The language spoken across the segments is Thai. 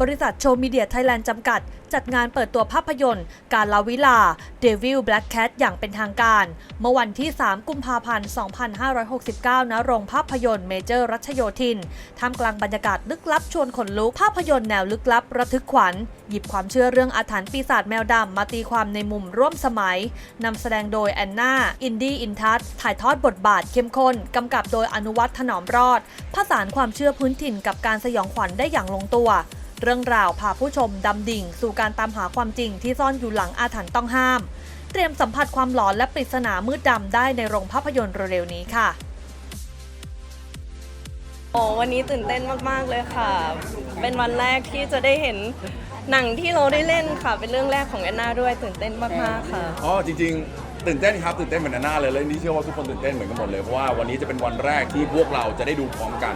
บริษัทโชว์มีเดียไทยแลนด์จำกัด จัดงานเปิดตัวภาพยนตร์ การลาวิลา Devil Black Cat อย่างเป็นทางการ เมื่อวันที่ 3 กุมภาพันธ์ 2569 ณ โรงภาพยนตร์เมเจอร์รัชโยธิน ท่ามกลางบรรยากาศลึกลับชวนขนลุก ภาพยนตร์แนวลึกลับระทึกขวัญ หยิบความเชื่อเรื่องอาถรรพ์ปีศาจแมวดำมาตีความในมุมร่วมสมัย นำแสดงโดยแอนนาอินดี้อินทัศถ่ายทอดบทบาทเข้มข้นกำกับโดยอนุวัฒน์ถนอมรอด ผสานความเชื่อพื้นถิ่นกับการสยองขวัญได้อย่างลงตัว เรื่องราวพาผู้ชมดำดิ่ง สู่การตามหาความจริงที่ซ่อนอยู่หลังอาถรรพ์ต้องห้าม เตรียมสัมผัสความหลอนและปริศนามืดดำได้ในโรงภาพยนตร์เร็วๆนี้ค่ะโอ้วันนี้ตื่นเต้นมาก ๆ เลยค่ะ เป็นวันแรกที่จะได้เห็นหนังที่เราได้เล่นค่ะ เป็นเรื่องแรกของแอนนาด้วยตื่นเต้นมาก ๆ ค่ะ อ๋อ จริง ๆ ตื่นเต้นครับ ตื่นเต้นเหมือนหน้าเลย แล้วนี่เชื่อว่าทุกคนตื่นเต้นเหมือนกันหมดเลย เพราะว่าวันนี้จะเป็นวันแรกที่พวกเราจะได้ดูพร้อมกัน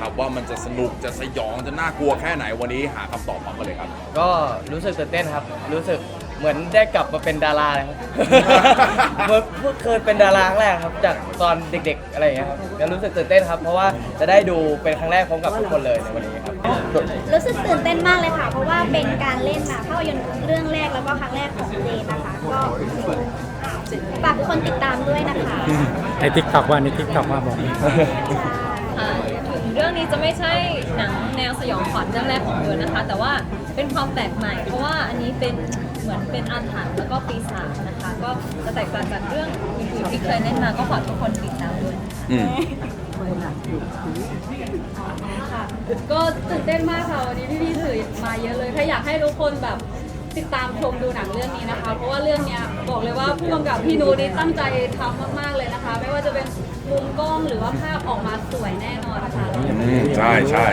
ครับว่ามันจะสนุกจะสยองจะน่ากลัวแค่ไหนวันนี้หาคำตอบพร้อมกันเลยครับ ก็รู้สึกตื่นเต้นครับ รู้สึกเหมือนได้กลับมาเป็นดาราเลยครับ เหมือนเพิ่งเคยเป็นดาราครั้งแรกครับ จากตอนเด็กๆอะไรอย่างเงี้ยครับแล้วรู้สึกตื่นเต้นครับ เพราะว่าจะได้ดูเป็นครั้งแรกพร้อมกับทุกคนเลยในวันนี้ครับ รู้สึกตื่นเต้นมากเลยค่ะ เพราะว่าเป็นการเล่นแบบภาพยนตร์เรื่องแรกแล้วก็ครั้งแรกของเจนนะคะ ก็ฝากทุกคนติดตามด้วยนะคะ ในทิกตอกว่าในทิกตอกว่าบอก ค่ะถึงเรื่อง นี้จะไม่ใช่หนังแนวสยองขวัญเรื่องแรกของเดือนนะคะ แต่ว่าเป็นความแปลกใหม่ เพราะว่าอันนี้เป็นเหมือนเป็นอาถรรพ์แล้วก็ปีศาจนะคะ ก็จะแตกต่างจากเรื่องอื่นๆที่เคยเล่นมาก็ขอทุกคนติดตามด้วยอืมค่ะก็ตื่นเต้นมากค่ะวันนี้พี่ๆสื่อมาเยอะเลย ถ้าอยากให้ทุกคนแบบ ติดตามชมดูหนังเรื่องนี้นะคะ เพราะว่าเรื่องเนี้ยบอกเลยว่าผู้กำกับพี่นูนี่ตั้งใจทำมากๆเลยนะคะ ไม่ว่าจะเป็นมุมกล้องหรือว่าภาพออกมาสวยแน่นอนนะคะอืมใช่ใช่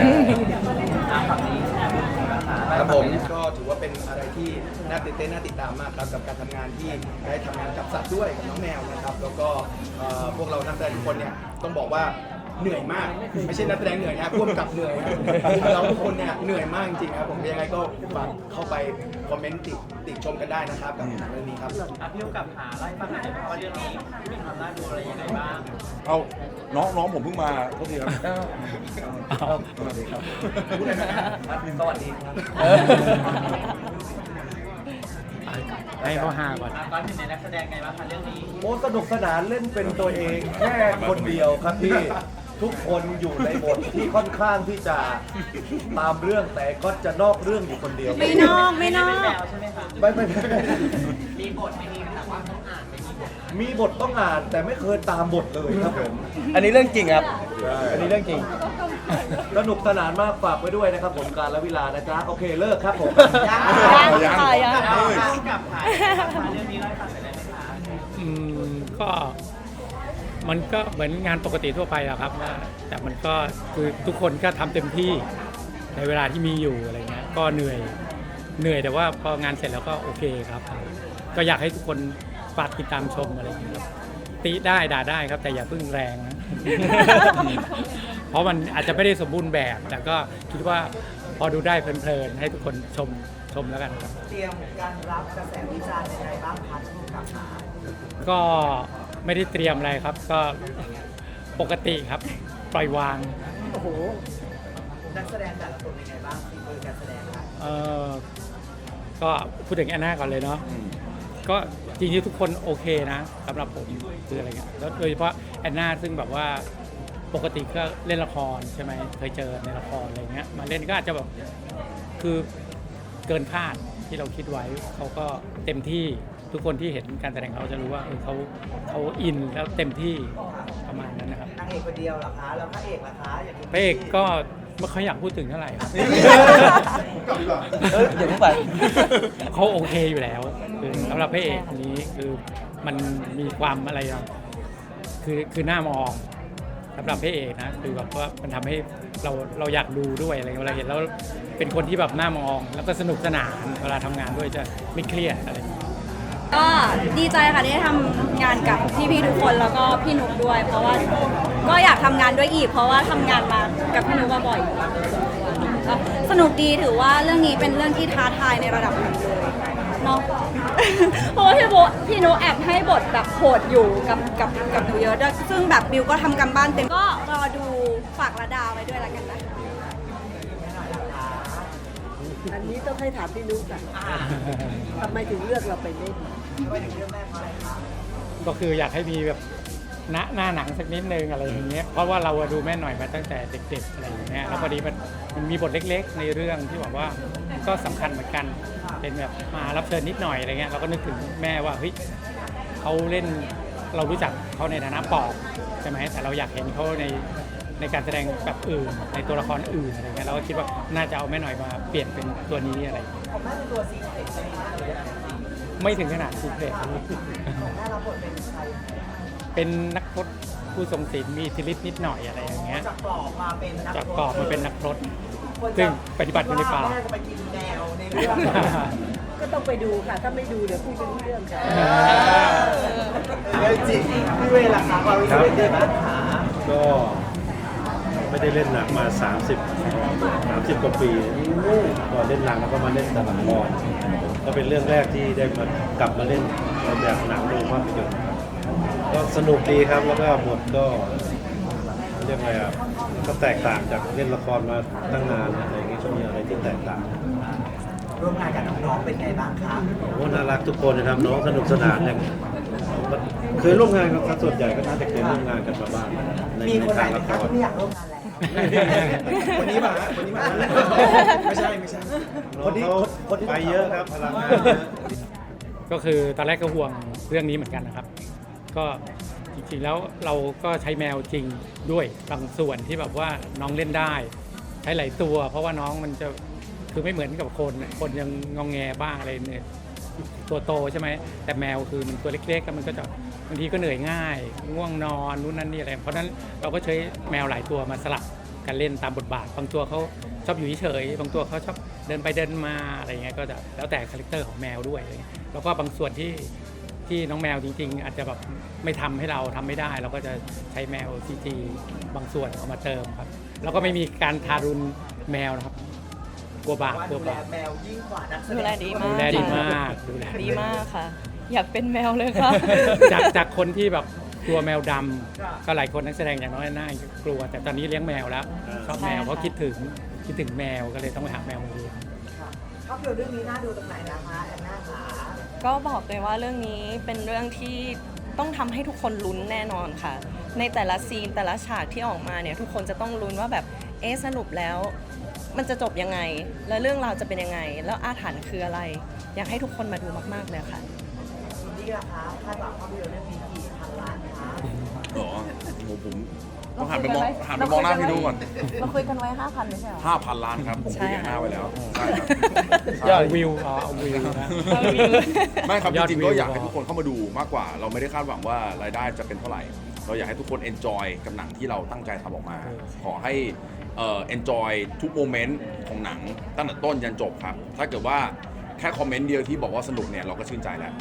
ครับผมก็ถือว่าเป็นอะไรที่น่าตื่นเต้นน่าติดตามมากครับกับการทำงานที่ได้ทำงานกับสัตว์ด้วยกับน้องแมวนะครับ แล้วก็เอ่อพวกเรานักแสดงทุกคนเนี่ยต้องบอกว่า เหนื่อยมาก ไม่ใช่นักแสดงเหนื่อยนะร่วมกับเหนื่อยนะเราทุกคนเนี่ยเหนื่อยมากจริงๆครับผมยังไงก็ฝากเข้าไปคอมเมนต์ติติชมกันได้นะครับกับหนังเรื่องนี้ครับพี่ลูกกับหาไล่ฟังหน่อยว่าเรื่องนี้มีความน่าดูอะไรยังไงบ้างเอาน้องน้องผมเพิ่งมาโทษทีครับสวัสดีครับสวัสดีครับให้เขาหาก่อนก่อนถึงในนักแสดงไงบ้างคะเรื่องนี้โอ้สนุกสนานเล่นเป็นตัวเองแค่คนเดียวครับพี่ ทุกคนอยู่ในบทที่ค่อนข้างที่จะตามเรื่องแต่ก็จะนอกเรื่องอยู่คนเดียว ไม่นอกไม่นอกไม่ไม่ไม่มีบทไม่มีแต่ว่าต้องอ่านไม่มีบทมีบทต้องอ่านแต่ไม่เคยตามบทเลยครับผม อันนี้เรื่องจริงครับ อันนี้เรื่องจริง สนุกสนานมากฝากไว้ด้วยนะครับผมการละเวลานะจ๊ะ โอเคเลิกครับผม ยังยังค่ะยัง เอ้ยกับหายเรื่องนี้ไล่ฟังหน่อยได้ไหมคะ อืมก็ มันก็เหมือนงานปกติทั่วไปอะครับว่าแต่มันก็คือทุกคนก็ทำเต็มที่ในเวลาที่มีอยู่อะไรเงี้ยก็เหนื่อยเหนื่อยแต่ว่าพองานเสร็จแล้วก็โอเคครับ ก็อยากให้ทุกคนฝากติดตามชมอะไรเงี้ยครับติได้ด่าได้ครับ แต่อย่าเพิ่งแรงนะเพราะมันอาจจะไม่ได้สมบูรณ์แบบ แต่ก็คิดว่าพอดูได้เพลินๆให้ทุกคนชมชมแล้วกันครับ เตรียมการรับกระแสวิจารณ์ยังไงบ้างคะที่กับหาก็ ไม่ได้เตรียมอะไรครับ ก็ปกติครับ ปล่อยวาง โอ้โหนักแสดงแต่ละคนเป็นไงบ้างฝีมือการแสดงคะเออก็พูดถึงแอนนาก่อนเลยเนาะ ก็จริงๆทุกคนโอเคนะสำหรับผมคืออะไรเงี้ยแล้วโดยเฉพาะแอนนาซึ่งแบบว่าปกติก็เล่นละครใช่ไหมเคยเจอในละครอะไรเงี้ยมาเล่นก็อาจจะแบบคือเกินคาดที่เราคิดไว้เขาก็เต็มที่ ทุกคนที่เห็นการแสดงเขาจะรู้ว่าเออเขาเขาอินแล้วเต็มที่ประมาณนั้นนะครับนางเอกคนเดียวเหรอคะแล้วพระเอกล่ะคะอย่างพระเอกก็ไม่ค่อยอยากพูดถึงเท่าไหร่ครับ เอออย่าเพิ่งไป เขาโอเคอยู่แล้วคือสำหรับพระเอกคนนี้คือมันมีความอะไรอะคือคือหน้ามองสำหรับพระเอกนะคือแบบว่ามันทำให้เราเราอยากดูด้วยอะไรเงี้ยเวลาเห็นแล้วเป็นคนที่แบบหน้ามอง แล้วก็สนุกสนานเวลาทำงานด้วยจะไม่เครียดอะไรอย่างเงี้ยก็ ดีใจค่ะที่ได้ทำงานกับพี่ๆทุกคนแล้วก็พี่นุกด้วย เพราะว่าก็อยากทำงานด้วยอีก เพราะว่าทำงานมากับพี่นุกมาบ่อยอยู่ก็สนุกดีถือว่าเรื่องนี้เป็นเรื่องที่ท้าทายในระดับหนึ่งเลยเนาะ เพราะว่าพี่โบพี่นุกแอบให้บทแบบโหดอยู่กับกับกับหนูเยอะด้วยซึ่งแบบบิวก็ทำกันบ้านเต็มก็รอดูฝากระดาไว้ด้วยล้วกันนะค อันนี้ต้องให้ถามพี่นุ๊กอะทำไมถึงเลือกเราไปเล่นก็คืออยากให้มีแบบหน้าหน้าหนังสักนิดนึงอะไรอย่างเงี้ย เพราะว่าเราอะดูแม่หน่อยมาตั้งแต่เด็กๆอะไรอย่างเงี้ย แล้วพอดีมันมันมีบทเล็กๆ ในเรื่องที่บอกว่าก็สำคัญเหมือนกัน เป็นแบบมารับเชิญนิดหน่อยอะไรเงี้ย เราก็นึกถึงแม่ว่าเฮ้ยเขาเล่นเรารู้จักเขาในฐานะปอบใช่ไหมแต่เราอยากเห็นเขาใน ในการแสดงแบบอื่น ในตัวละครอื่นอะไรเงี้ยเราก็คิดว่าน่าจะเอาแม่หน่อยมาเปลี่ยนเป็นตัวนี้อะไรอย่างเงี้ยไม่ถึงขนาดซีเครตเป็นนักพรตผู้ทรงศีลมีอิทธิฤทธิ์นิดหน่อยอะไรอย่างเงี้ยจากปอบมาเป็นจากปอบมาเป็นนักพรตซึ่งปฏิบัติอยู่ในป่าก็ต้องไปดูค่ะ ถ้าไม่ดูเดี๋ยวพูดเป็นเรื่องค่ะจริงพี่เวล่ะคะความรู้สึกเป็นยังไงบ้างคะก็ ไม่ได้เล่นหนังมา 30 30 กว่าปีก่อนเล่นหนังแล้วก็มาเล่นแต่ละครก็เป็นเรื่องแรกที่ได้มากลับมาเล่นแบบหนังโรงภาพยนตร์ก็สนุกดีครับแล้วก็บทก็เรียกไงอะก็แตกต่างจากเล่นละครมาตั้งนานอะไรอย่างเงี้ยก็มีอะไรที่แตกต่างร่วมงานกับน้องๆเป็นไงบ้างคะโอ้น่ารักทุกคนนะครับน้องสนุกสนานเนี่ยเคยร่วมงานกันส่วนใหญ่ก็น่าจะเคยร่วมงานกันมาบ้างในมีในคนไหนทางไหมละคคะรที่ไม่อยากร่วมงานแล้ว วันนี้มาวันนี้มาไม่ใช่ไม่ใช่คนที่คนไปเยอะครับพลังงานเยอะก็คือตอนแรกก็ห่วงเรื่องนี้เหมือนกันนะครับ ก็จริงๆแล้วเราก็ใช้แมวจริงด้วยบางส่วนที่แบบว่าน้องเล่นได้ ใช้หลายตัว เพราะว่าน้องมันจะคือไม่เหมือนกับคนน่ะคนยังงองแงบ้างอะไรเนี่ย ตัวโตใช่ไหมแต่แมวคือมันตัวเล็กๆแล้วมันก็จะบางทีก็เหนื่อยง่าย ง่วงนอนนู่นนั่นนี่อะไร เพราะนั้นเราก็ใช้แมวหลายตัวมาสลับกันเล่นตามบทบาท บางตัวเขาชอบอยู่เฉยบางตัวเขาชอบเดินไปเดินมาอะไรเงี้ยก็จะแล้วแต่คาแรคเตอร์ของแมวด้วย แล้วก็บางส่วนที่ที่น้องแมวจริง ๆ อาจจะแบบไม่ทำให้เราทำไม่ได้ เราก็จะใช้แมวซีจีบางส่วนเอามาเติมครับ แล้วก็ไม่มีการทารุณแมวนะครับ กลัวบาปกลัวบาปแมวยิ่งกว่านักแสดูดแลงดีมากดูแลดีค่ะมากดูแลดีมากค่ะ อยากเป็นแมวเลยค่ะ จากจากคนที่แบบกลัวแมวดำก็หลายคนนักแสดงอย่างน้อยหน้ากลัว แต่ตอนนี้เลี้ยงแมวแล้วชอบแมวเพราะคิดถึงคิดถึงแมวก็เลยต้องไปหาแมวมาเลี้ยงภาพยนตร์เรื่องนี้น่าดูตรงไหนนะคะแอนนาคะก็บอกเลยว่าเรื่องนี้เป็นเรื่องที่ต้องทำให้ทุกคนลุ้นแน่นอนค่ะ ในแต่ละซีนแต่ละฉากที่ออกมาเนี่ยทุกคนจะต้องลุ้นว่าแบบเอ๊ะสรุปแล้ว มันจะจบยังไง แล้วเรื่องราวจะเป็นยังไง แล้วอาถรรพ์คืออะไร อยากให้ทุกคนมาดูมาก ๆ เลยค่ะคุณนี่ล่ะคะคาดหวังภาพยนตร์เรื่องนี้กี่พันล้านคะหรอโอ้โหผมต้องหันไปมองหันไปมองหน้าพี่ดูก่อนเราคุยกันไว้5,000ไม่ใช่หรอ ห้าพันล้านครับผมคุยกับหน้าไว้แล้วใช่ครับยอดวิวอ๋อเอาวิวนะไม่ครับยจอดริงๆวิวก็อยากให้พอทุกคนเข้ามาดูมากกว่า เราไม่ได้คาดหวังว่ารายได้จะเป็นเท่าไหร่ เราอยากให้ทุกคน enjoy กับหนังที่เราตั้งใจทำออกมา ขอให้ เอ่อ enjoy ทุกโมเมนต์ของหนังตั้งแต่ต้นยันจบครับ ถ้าเกิดว่าแค่คอมเมนต์เดียวที่บอกว่าสนุกเนี่ยเราก็ชื่นใจแล้ว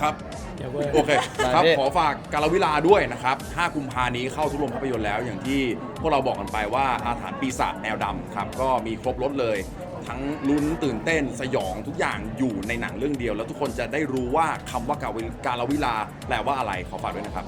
ครับ เดี๋ยวเว้ย โอเค ครับได้พี่ขอฝากการละเวลาด้วยนะครับ 5 กุมภานี้เข้าทุกโรงภาพยนตร์แล้วอย่างที่พวกเราบอกกันไปว่าอาถรรพ์ปีศาจแนวดำครับ ก็มีครบรถเลย ทั้งลุ้นตื่นเต้นสยองทุกอย่างอยู่ในหนังเรื่องเดียว แล้วทุกคนจะได้รู้ว่าคำว่าการละวิลาแปลว่าอะไรขอฝากด้วยนะครับ